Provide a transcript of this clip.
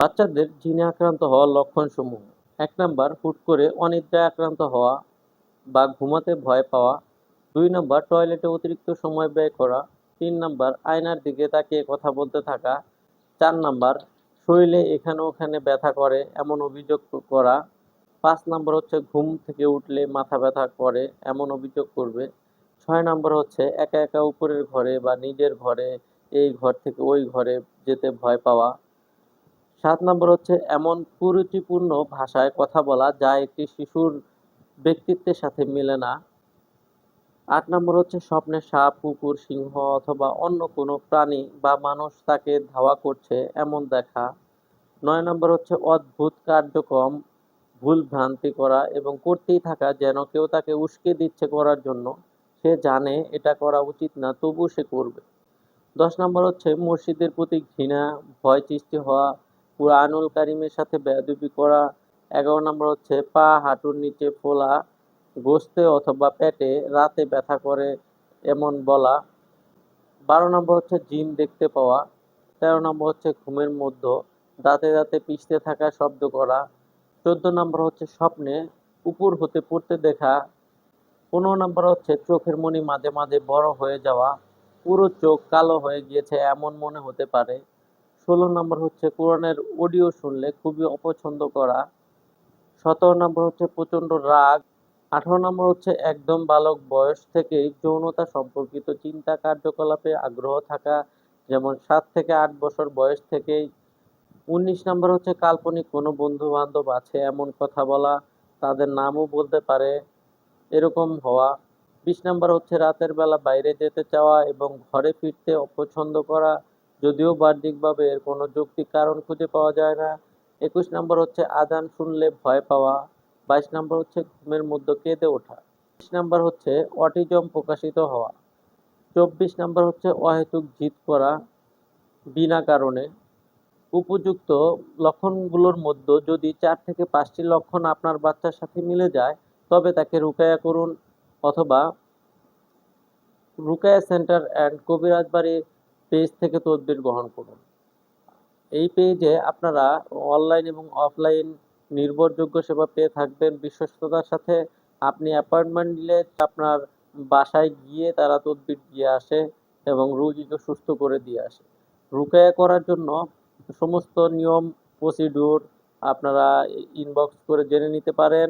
বাচ্চাদের জিনে আক্রান্ত হওয়ার লক্ষণসমূহ। এক নাম্বার, হুট করে অনিদ্রায় আক্রান্ত হওয়া বা ঘুমাতে ভয় পাওয়া। দুই নাম্বার, টয়লেটে অতিরিক্ত সময় ব্যয় করা। তিন নাম্বার, আয়নার দিকে তাকিয়ে কথা বলতে থাকা। চার নাম্বার, শরীরে এখানে ওখানে ব্যথা করে, এমন অভিযোগ করা। পাঁচ নাম্বার হচ্ছে, ঘুম থেকে উঠলে মাথা ব্যথা করে, এমন অভিযোগ করবে। ছয় নাম্বার হচ্ছে, একা একা উপরের ঘরে বা নিজের ঘরে, এই ঘর থেকে ওই ঘরে যেতে ভয় পাওয়া। সাত নম্বর হচ্ছে, এমন কুরুচিপূর্ণ ভাষায় কথা বলা যা একটি শিশুর ব্যক্তিত্বের সাথে মেলে না। আট নম্বর হচ্ছে, স্বপ্নে সাপ, কুকুর, সিংহ অথবা অন্য কোনো প্রাণী বা মানুষ তাকে ধাওয়া করছে এমন দেখা। নয় নম্বর হচ্ছে, অদ্ভুত কার্যক্রম, ভুল ভ্রান্তি করা এবং করতেই থাকা যেন কেউ তাকে উস্কে দিচ্ছে করার জন্য। সে জানে এটা করা উচিত না তবু সে করবে। দশ নম্বর হচ্ছে, মসজিদের প্রতি ঘৃণা, ভয় সৃষ্টি হওয়া কুরআনুল কারিমের সাথে বেয়াদবি করা, এগারো নম্বর হচ্ছে পা হাঁটুর নিচে ফোলা, গোস্তে অথবা পেটে রাতে ব্যথা করে এমন বলা। বারো নম্বর হচ্ছে জিন দেখতে পাওয়া, তেরো নম্বর হচ্ছে ঘুমের মধ্যে, দাঁতে দাঁতে পিষতে থাকা শব্দ করা। চোদ্দ নম্বর হচ্ছে স্বপ্নে উপর হতে পড়তে দেখা, পনেরো নম্বর হচ্ছে চোখের মনি মাঝে মাঝে বড় হয়ে যাওয়া, পুরো চোখ কালো হয়ে গিয়েছে, এমন মনে হতে পারে। ষোলো নম্বর হচ্ছে কোরআনের অডিও শুনলে খুবই অপছন্দ করা। সতেরো নম্বর হচ্ছে প্রচণ্ড রাগ। আঠারো নম্বর হচ্ছে একদম বালক বয়স থেকেই যৌনতা সম্পর্কিত চিন্তা, কার্যকলাপে আগ্রহ থাকা, যেমন সাত থেকে আট বছর বয়স থেকেই। উনিশ নম্বর হচ্ছে কাল্পনিক কোনো বন্ধু বান্ধব আছে এমন কথা বলা, তাদের নামও বলতে পারে এরকম হওয়া। বিশ নম্বর হচ্ছে রাতের বেলা বাইরে যেতে চাওয়া এবং ঘরে ফিরতে অপছন্দ করা যদিও বাহ্যিকভাবে এর কোনো যৌক্তিক কারণ খুঁজে পাওয়া যায় না। একুশ নম্বর হচ্ছে আজান শুনলে ভয় পাওয়া। বাইশ নম্বর হচ্ছে ঘুমের মধ্যে কেঁদে ওঠা। বিশ নম্বর হচ্ছে অটিজম প্রকাশিত হওয়া। চব্বিশ নম্বর হচ্ছে অহেতুক জিদ করা বিনা কারণে। উপযুক্ত লক্ষণগুলোর মধ্যে যদি চার থেকে পাঁচটি লক্ষণ আপনার বাচ্চার সাথে মিলে যায়, তবে তাকে রুকায়া করুন অথবা রুকায়া সেন্টার অ্যান্ড কবিরাজ বাড়ির পেজ থেকে তদবির গ্রহণ করুন। এই পেজে আপনারা অনলাইন এবং অফলাইন নির্ভরযোগ্য সেবা পেয়ে থাকবেন। বিশ্বস্ততার সাথে আপনি অ্যাপয়েন্টমেন্ট নিলে আপনার বাসায় গিয়ে তারা তদবির দিয়ে আসে এবং রোগীকে সুস্থ করে দিয়ে আসে। রুকায়া করার জন্য সমস্ত নিয়ম প্রসিডিউর আপনারা ইনবক্স করে জেনে নিতে পারেন।